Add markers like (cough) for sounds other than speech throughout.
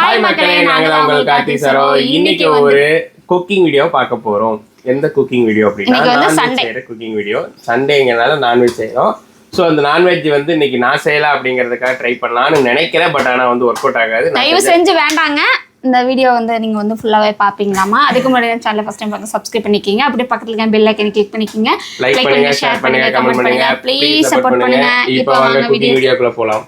Hi மக்களே நாங்க தான் உங்கள் கார்த்தி சரோ இன்னைக்கு ஒரு குக்கிங் வீடியோ பார்க்க போறோம். எந்த குக்கிங் வீடியோ அப்படின்னா நான்வெஜ். செய்யற குக்கிங் வீடியோ சண்டேங்கிறனால நான்வெஜ் செய்யறோம். ஸோ அந்த நான்வெஜ் வந்து இன்னைக்கு நான் செய்யலாம் அப்படிங்கிறதுக்காக ட்ரை பண்ணலாம்னு நினைக்கிறேன். பட் ஆனா வந்து ஒர்க் அவுட் ஆகாது தயவு செஞ்சு வேண்டாங்க. இந்த வீடியோ வந்து நீங்க வந்து ஃபுல்லாவே பாப்பீங்களாமா அதுக்கு முன்னாடி சேனல் ஃபர்ஸ்ட் டைம் பார்க்க சப்ஸ்கிரைப் பண்ணிக்கிங்க. அப்படியே பக்கத்துல இருக்க பெல் ஐக்கனை கிளிக் பண்ணிக்கிங்க. லைக் பண்ணுங்க ஷேர் பண்ணுங்க கமெண்ட் பண்ணுங்க. ப்ளீஸ் சப்போர்ட் பண்ணுங்க. இப்போ வாங்க வீடியோக்குள்ள போலாம்.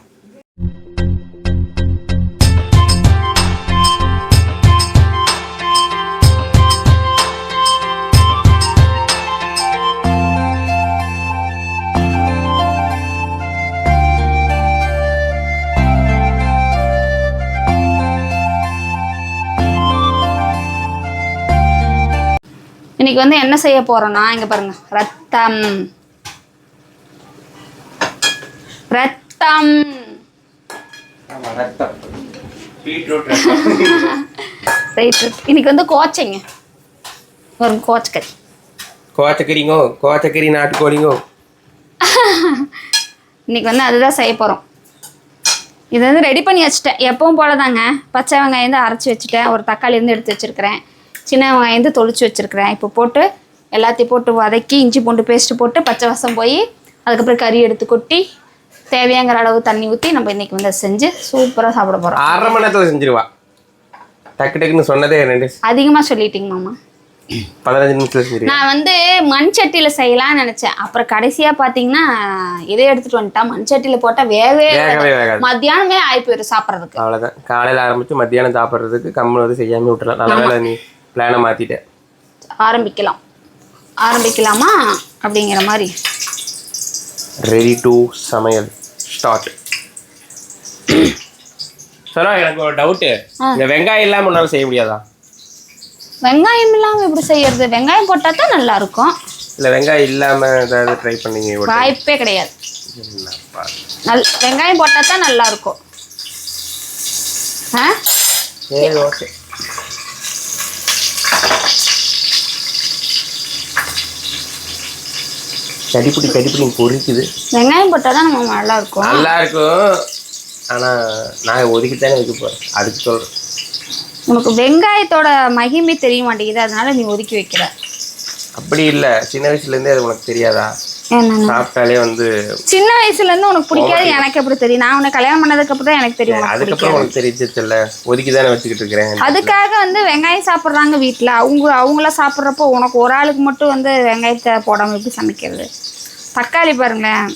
இன்னைக்கு வந்து என்ன செய்ய போறோம்னா இங்க பாருங்க. ரத்தம். ரத்தம். (laughs) இன்னைக்கு வந்து கோச்சைங்க. ஒரு கோச்சக்கறி. கோச்சக்கறிங்கோ கோச்சக்கறி நாட்டுக்கோழிங்கோ. (laughs) இன்னைக்கு வந்து அதுதான் செய்ய போகிறோம் இது வந்து ரெடி பண்ணி வச்சுட்டேன். எப்பவும் போல தாங்க பச்சை வெங்காயம் வந்து அரைச்சி வச்சுட்டேன். ஒரு தக்காளி இருந்து எடுத்து வச்சுருக்கிறேன். சின்ன வெங்காயம் வந்து தொளிச்சு வச்சுருக்கிறேன். இப்போ போட்டு எல்லாத்தையும் போட்டு வதக்கி இஞ்சி பூண்டு பேஸ்ட்டு போட்டு பச்சை வசம் போய் அதுக்கப்புறம் கறி எடுத்து கொட்டி தேவையாங்கிற அளவு தண்ணி ஊற்றி நம்ம இன்னைக்கு வந்து செஞ்சு சூப்பராக சாப்பிட போகிறோம் அரை மணி நேரத்தில் செஞ்சிருவா. டக்கு டக்குன்னு சொன்னதே ரெண்டு அதிகமாக சொல்லிட்டீங்க மாமா. பதினஞ்சு நிமிஷத்துல செஞ்சிருவா நான் வந்து மண் சட்டியில் செய்யலாம்னு நினச்சேன். அப்புறம் கடைசியாக பார்த்தீங்கன்னா இதை எடுத்துகிட்டு வந்துட்டா. மண் சட்டியில் போட்டால் வேகவே மத்தியானமே ஆகி போயிடும் சாப்பிட்றதுக்கு. அவ்வளோதான் காலையில் ஆரம்பிச்சு மத்தியானம் சாப்பிட்றதுக்கு கம்மல் வந்து செய்யாம விட்டுலாம் நல்ல நீ. பிளானை மாற்றிட்டேன் ஆரம்பிக்கலாம். ஆரம்பிக்கலாமா? அப்படிங்கிற மாதிரி. ரெடி டு சமையல் ஸ்டார்ட் சரா எனக்கு ஒரு டவுட்டு இந்த வெங்காயம் இல்லாமல் உன்னால் செய்ய முடியாதா? வெங்காயம் இல்லாமல் எப்படி செய்யறது? வெங்காயம் போட்டால் தான் நல்லா இருக்கும் இல்லை வெங்காயம் இல்லாமல் ஏதாவது ட்ரை பண்ணீங்க? வாய்ப்பே கிடையாது. நல் வெங்காயம் போட்டால் தான் நல்லா இருக்கும் ஆ? சரி ஓகே கடிப்பிடி கடிப்பிடி பொறிக்குது வெங்காயம் போட்டால் தான் நம்ம நல்லா இருக்கும் நல்லா இருக்கும் ஆனால் நான் ஒதுக்கித்தானே வைக்க போகிறேன் அதுக்கு சொல்கிறேன் உனக்கு வெங்காயத்தோட மகிமை தெரிய மாட்டேங்குது அதனால நீ ஒதுக்கி வைக்கிற. அப்படி இல்லை. சின்ன வயசுலேருந்தே அது உனக்கு தெரியாதா? சாப்பிட்டாலே வந்து சின்ன வயசுல இருந்து உனக்கு பிடிக்காது எனக்கு எப்படி தெரியும்? நான் உனக்கு கல்யாணம் பண்ணதுக்கு அப்புறம் தான் எனக்கு தெரியும் அதுக்கப்புறம் உனக்கு தெரிஞ்சிச்சுல்ல ஒதுக்கி தானே வச்சுக்கிட்டு இருக்கிறேன் அதுக்காக வந்து வெங்காயம் சாப்பிட்றாங்க வீட்டில் அவங்க அவங்கள சாப்பிட்றப்போ உனக்கு ஒரு ஆளுக்கு மட்டும் வந்து வெங்காயத்தை போடாமல் எப்படி சமைக்கிறது? தக்காளி பாருங்களேன்.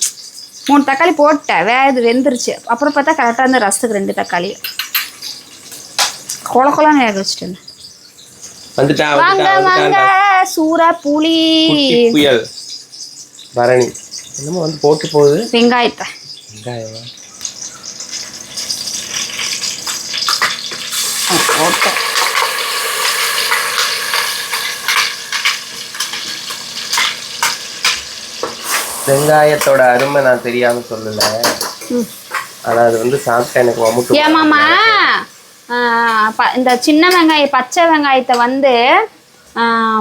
மூணு தக்காளி போட்டேன். வே இது வெந்துருச்சு. அப்புறம் பார்த்தா கரெக்டாக இருந்து ரசத்துக்கு ரெண்டு தக்காளி. கொல கொலன்னு வேக வச்சுட்டேன். வாங்க வாங்க. சூறா புளி. புயல். பரணி. என்னமோ வந்து போட்டு போகுது. வெங்காயத்தை. வெங்காயமா? போட்டேன் வெங்காயத்தோட அருமை நான் தெரியாம சொல்லல. ஆனா அது வந்து சாப்பிட்டா எனக்கு வமுட்டு ஏமாமா இந்த சின்ன வெங்காயம் பச்சை வெங்காயத்தை வந்து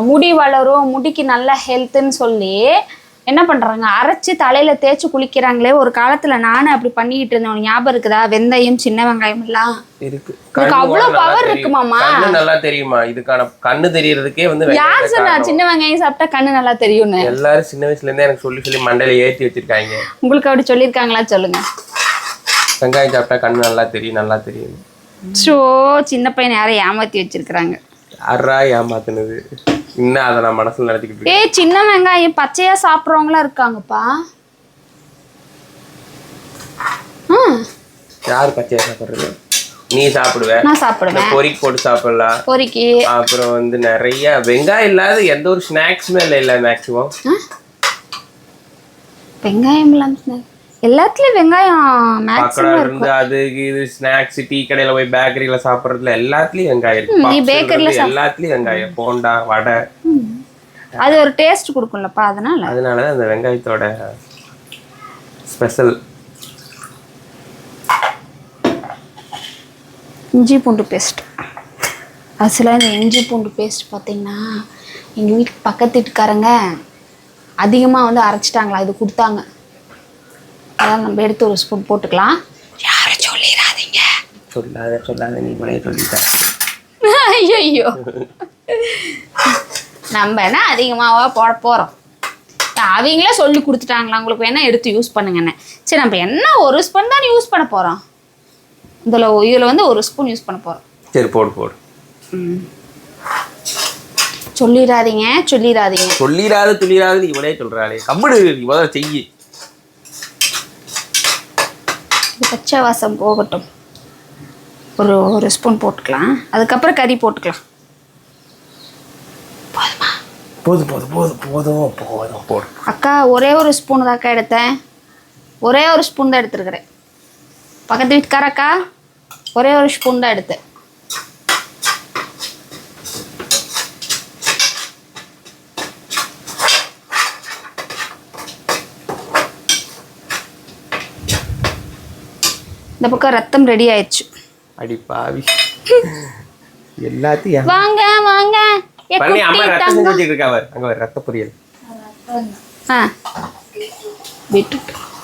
முடி வளரும் முடிக்கு நல்ல ஹெல்த்துன்னு சொல்லி என்ன பண்ணுறாங்க அரைச்சி தலையில் தேய்ச்சி குளிக்கிறாங்களே ஒரு காலத்தில் நானும் அப்படி பண்ணிக்கிட்டு இருந்தேன். உனக்கு ஞாபகம் இருக்குதா? வெந்தயம் சின்ன வெங்காயம் எல்லாம்? இருக்கு. அவ்வளோ கண்ணு நல்லா power தெரியும். இருக்கு மாமா. கண்ணு நல்லா தெரியுமா? இதுக்கான கண்ணு தெரியறதுக்கே வந்து யார் சொன்னா. சின்ன வெங்காயம் சாப்பிட்டா கண்ணு நல்லா தெரியும்னு? எல்லாரும் சின்ன வயசுல இருந்தே எனக்கு சொல்லி சொல்லி மண்டையில ஏத்தி வச்சிருக்காங்க. உங்களுக்கு அப்படி சொல்லியிருக்காங்களா? சொல்லுங்க. வெங்காயம் சாப்பிட்டா கண்ணு நல்லா தெரியும் நல்லா தெரியும். ஷோ சின்ன பையனை யாரை ஏமாத்தி வச்சிருக்கிறாங்க. யாரா ஏமாத்துனது? இன்னும் அதை நான் மனசுல நடத்திக்கிட்டு ஏய் சின்ன வெங்காயம் பச்சையா சாப்பிட்றவங்களாம் இருக்காங்கப்பா. ஆ. யாரு பச்சையா சாப்பிடுறது? நீ சாப்பிடுவ. நான் சாப்பிடுவேன். பொரிக்கு போட்டு சாப்பிடலாம். பொரிக்கி. அப்புறம் வந்து நிறைய வெங்காயம் இல்லாத எந்த ஒரு ஸ்நாக்ஸுமே இல்லை இல்லை மேக்ஸிமம் வெங்காயம் இல்லாம snack. எல்லாத்துலயும் வெங்காயம் பக்கடா மேக்ஸிமம் இருந்து அது இது ஸ்நாக்ஸ் டீ கடையில போய் பேக்கரியில சாப்பிடுறதுல எல்லாத்துலயும் வெங்காயம். இருக்கு நீ Puffs bakery ல எல்லாத்துலயும் வெங்காயம் போண்டா வடை. அது ஒரு டேஸ்ட் கொடுக்கும்லப்பா அதனால. அதனாலதான் அந்த வெங்காயத்தோட ஸ்பெஷல் இஞ்சி பூண்டு பேஸ்ட் ஆக்சுவலாக இந்த இஞ்சி பூண்டு பேஸ்ட் பார்த்தீங்கன்னா எங்கள் வீட்டுக்கு பக்கத்து வீட்டுக்காரங்க அதிகமாக வந்து அரைச்சிட்டாங்களா இது கொடுத்தாங்க. அதான் நம்ம எடுத்து ஒரு ஸ்பூன் போட்டுக்கலாம். யாரும் சொல்லிடாதீங்க சொல்லாத சொல்லாத நீ கூட சொல்லிட்ட. ஐயோ (laughs) நம்ம என்ன அதிகமாவா போட போகிறோம் அவங்களே சொல்லி கொடுத்துட்டாங்களா? உங்களுக்கு வேணா எடுத்து யூஸ் பண்ணுங்கன்னு சரி நம்ம என்ன ஒரு ஸ்பூன் தான் யூஸ் பண்ண போகிறோம் இதில் இதில் வந்து ஒரு ஸ்பூன் யூஸ் பண்ண போகிறோம் சரி போடு போடு. சொல்லிடாதீங்க சொல்லிடாதீங்க சொல்லிடாத துளிராத நீ இவளே சொல்றாளே. கம்முடு நீ முதல்ல செய்யி. இது பச்சை வாசம் போகட்டும். ஒரு ஒரு ஸ்பூன் போட்டுக்கலாம். அதுக்கப்புறம் கறி போட்டுக்கலாம். போதும்? போதும் போதும் போதும் போதும். போடு அக்கா ஒரே ஒரு ஸ்பூன் தாக்கா எடுத்தேன். ஒரே ஒரு ஸ்பூன் தான் எடுத்துருக்கிறேன். பக்கத்து வீட்டுக்கார அக்கா ஒரே ஒரு ஸ்பூன் தான் எடுத்தேன். இந்த பக்கம் ரத்தம் ரெடி ஆயிடுச்சு. அடி பாவி. எல்லாத்தையும் வாங்க வாங்க. ஏ பண்ணி அம்மா குட்டி ரத்தம் செஞ்சு தங்கம். வச்சுட்டு இருக்கா அவர் அங்க ஒரு ரத்த பொரியல். ஆ.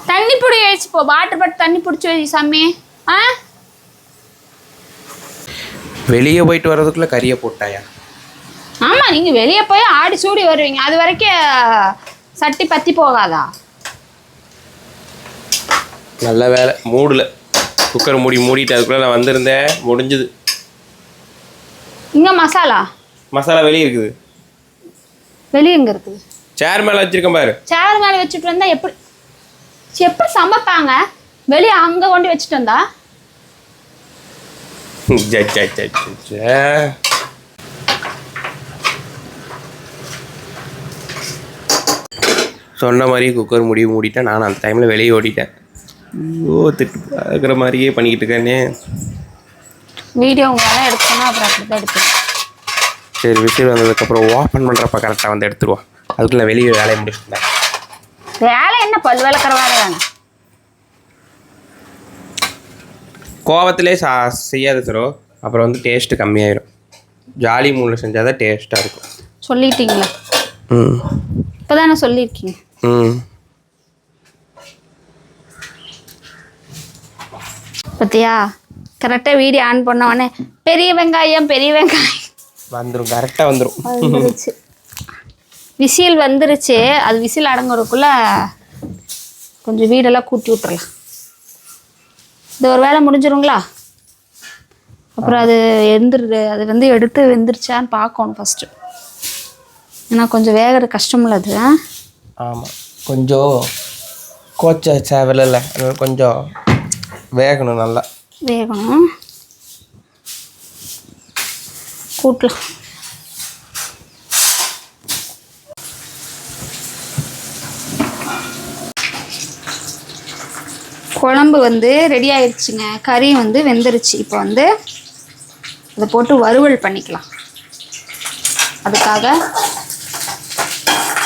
தண்ணி பிடி வச்சு போ. வாட்டர் பாட்டு தண்ணி பிடிச்சி வை சாமி. ஆ? வெளியே போயிட்டு வர்றதுக்குள்ள கறியை போட்டாயா? ஆமாம் நீங்கள் வெளியே போய் ஆடி சூடி வருவீங்க. அது வரைக்கும் சட்டி பற்றி போகாதா? நல்ல வேலை. மூடல. குக்கர் மூடி மூடிட்டு அதுக்குள்ள நான் வந்திருந்தேன். முடிஞ்சுது. இங்கே மசாலா? மசாலா வெளியே இருக்குது. வெளியே எங்கே இருக்குது? சேர் மேலே வச்சிருக்கேன் பாரு. சேர் மேலே வச்சுட்டு வந்தா எப்படி எப்படி சமைப்பாங்க? வெளியே அங்கே கொண்டு வச்சுட்டு வந்தா. சொன்ன மாதிரி குக்கர் முடிவு மூடிட்டேன். நான் அந்த டைமில் வெளியே ஓடிட்டேன். ஓ திட்டு பார்க்குற மாதிரியே பண்ணிக்கிட்டு இருக்கேனே. வீடியோ உங்களால் எடுக்கணும் அப்புறம் அப்படி தான் எடுப்பேன் சரி விசில் வந்ததுக்கப்புறம் ஓப்பன் பண்ணுறப்ப கரெக்டாக வந்து எடுத்துருவோம் அதுக்குள்ள வெளியே வேலையை முடிச்சுட்டேன் வேலை என்ன? பல் விளக்குற வேலை தானே? கோவத்திலே சா செய்யாத சரோ அப்புறம் வந்து டேஸ்ட்டு கம்மியாயிடும் ஜாலி மூணில் செஞ்சால் தான் டேஸ்ட்டாக இருக்கும். சொல்லிட்டீங்களா. ம். இப்போ தானே சொல்லியிருக்கீங்க. ம். பார்த்தியா கரெக்டாக வீடியோ ஆன் பண்ண உடனே பெரிய வெங்காயம் பெரிய வெங்காயம். வந்துடும் கரெக்டாக வந்துடும் வந்துருச்சு. விசில் வந்துருச்சு. அது விசில் அடங்குறதுக்குள்ள கொஞ்சம் வீடெல்லாம் கூட்டி விட்டுறலாம். இது ஒரு வேலை முடிஞ்சிருங்களா? அப்புறம் அது எந்திரு அது வந்து எடுத்து வெந்துருச்சான்னு பார்க்கணும் ஃபஸ்ட்டு ஏன்னா கொஞ்சம் வேகிற கஷ்டமில்ல அது ஆ? ஆமாம் கொஞ்சம் கோச்ச சேவல அதனால கொஞ்சம் வேகணும் நல்லா. வேகணும். கூட்டலாம். குழம்பு வந்து ரெடி ஆயிடுச்சுங்க கறி வந்து வெந்துருச்சு. இப்போ வந்து இதை போட்டு வறுவல் பண்ணிக்கலாம். அதுக்காக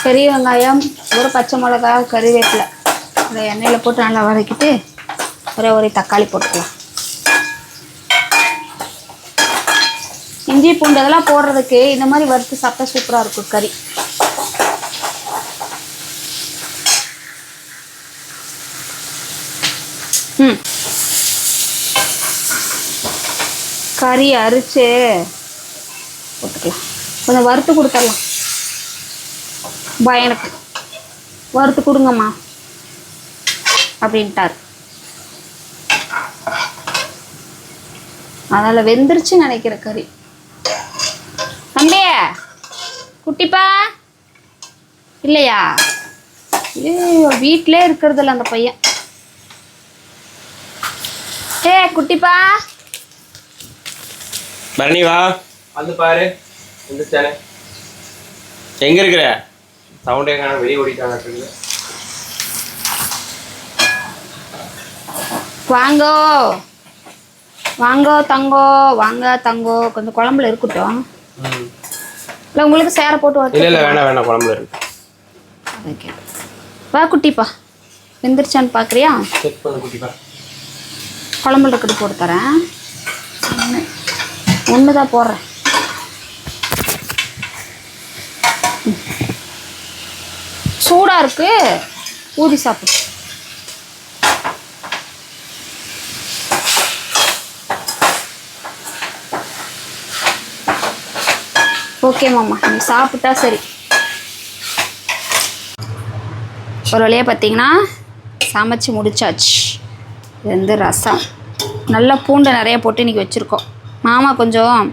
பெரிய வெங்காயம் ஒரு பச்சை மிளகா கறிவேப்பிலை இதை எண்ணெயில் போட்டு நல்லா வதக்கிட்டு ஒரே ஒரு தக்காளி போட்டுக்கலாம். இஞ்சி பூண்டு இதெல்லாம் போடுறதுக்கு இந்த மாதிரி வறுத்து சாப்பிட்டா சூப்பராக இருக்கும் கறி. ம். கறி அரிச்சு போட்டுக்கலாம். கொஞ்சம் வறுத்து கொடுத்துடலாம். பயனுக்கு. வறுத்து கொடுங்கம்மா. அப்படின்ட்டார். அதனால் வெந்துருச்சுன்னு நினைக்கிற கறி. தம்பி குட்டிப்பா. இல்லையா? ஐயோ வீட்டிலே இருக்கிறதில்ல அந்த பையன். ஏ குட்டிப்பா. பரணி வா. வந்து பாரு வந்துச்சானே எங்கே இருக்கிற? சவுண்டே காண வெளியே ஓடிட்டாங்க வாங்கோ. வாங்கோ தங்கோ வாங்க தங்கோ. கொஞ்சம் குழம்புல இருக்கட்டும். இல்லை உங்களுக்கு சேர போட்டு இல்லை இல்லை வேணாம் வேணாம் குழம்புல இருக்கு. ஓகே. வா குட்டிப்பா. வெந்துருச்சான்னு பார்க்குறியா செக் பண்ணு குட்டிப்பா. குழம்புல இருக்கிறது போட்டு தரேன். ஒன்று தான் போடுறேன். ம். சூடா இருக்கு. ஊதி சாப்பிடு. ஓகே மாமா. நீ சாப்பிட்டா சரி. ஒரு வழியாக பார்த்தீங்கன்னா சமைச்சு முடிச்சாச்சு. இது வந்து ரசம். நல்லா பூண்டை நிறைய போட்டு இன்றைக்கி வச்சுருக்கோம். மாமா கொஞ்சம்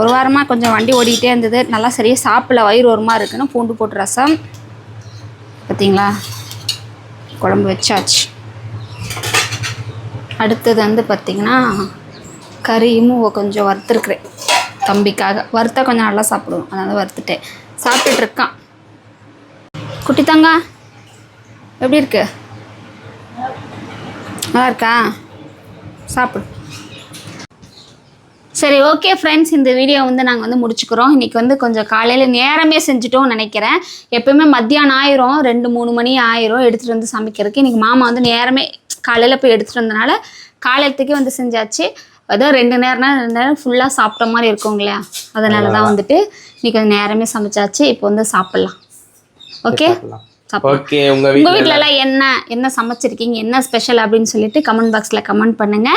ஒரு வாரமாக கொஞ்சம் வண்டி ஓடிக்கிட்டே இருந்தது. நல்லா சரியாக சாப்பிடல. வயிறு ஒரு மாதிரி இருக்குன்னு பூண்டு போட்டு ரசம். பார்த்தீங்களா குழம்பு வச்சாச்சு. அடுத்தது வந்து பார்த்திங்கன்னா கறியும் கொஞ்சம் வறுத்துருக்குறேன். தம்பிக்காக. வறுத்தா கொஞ்சம் நல்லா சாப்பிடுவோம். அதனால் வறுத்துட்டேன். சாப்பிட்டுட்டு இருக்கான். குட்டி தங்க எப்படி இருக்கு? நல்லா இருக்கா? சாப்பிடு. சரி ஓகே ஃப்ரெண்ட்ஸ் இந்த வீடியோ வந்து நாங்கள் வந்து முடிச்சுக்கிறோம். இன்றைக்கி வந்து கொஞ்சம் காலையில் நேரமே செஞ்சுட்டோம்னு நினைக்கிறேன். எப்பயுமே மத்தியானம் ஆயிரும். ரெண்டு மூணு மணி ஆயிரும் எடுத்துகிட்டு வந்து சமைக்கிறதுக்கு. இன்றைக்கி மாமா வந்து நேரமே காலையில் போய் எடுத்துகிட்டு வந்தனால காலையத்துக்கே வந்து செஞ்சாச்சு. அதோ ரெண்டு நேரம்னா ரெண்டு நேரம் ஃபுல்லாக சாப்பிட்ட மாதிரி இருக்கும் இல்லையா? அதனால தான் வந்துட்டு இன்றைக்கி வந்து நேரமே சமைச்சாச்சு. இப்போ வந்து சாப்பிட்லாம். ஓகே சாப்பிடலாம். ஓகே உங்க வீட்ல எல்லாம்? என்ன என்ன சமைச்சிருக்கீங்க? என்ன ஸ்பெஷல் அப்படின்னு சொல்லிட்டு கமெண்ட் பாக்ஸ்ல கமெண்ட் பண்ணுங்க.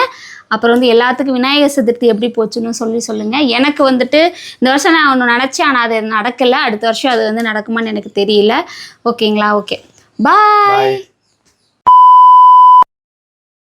அப்புறம் வந்து எல்லாத்துக்கும் விநாயகர் சதுர்த்தி எப்படி போச்சுன்னு சொல்லி சொல்லுங்க. எனக்கு வந்துட்டு இந்த வருஷம் நான் ஒன்று நினச்சேன் ஆனால் அது நடக்கல. அடுத்த வருஷம் அது வந்து நடக்குமான்னு எனக்கு தெரியல. ஓகேங்களா ஓகே பாய்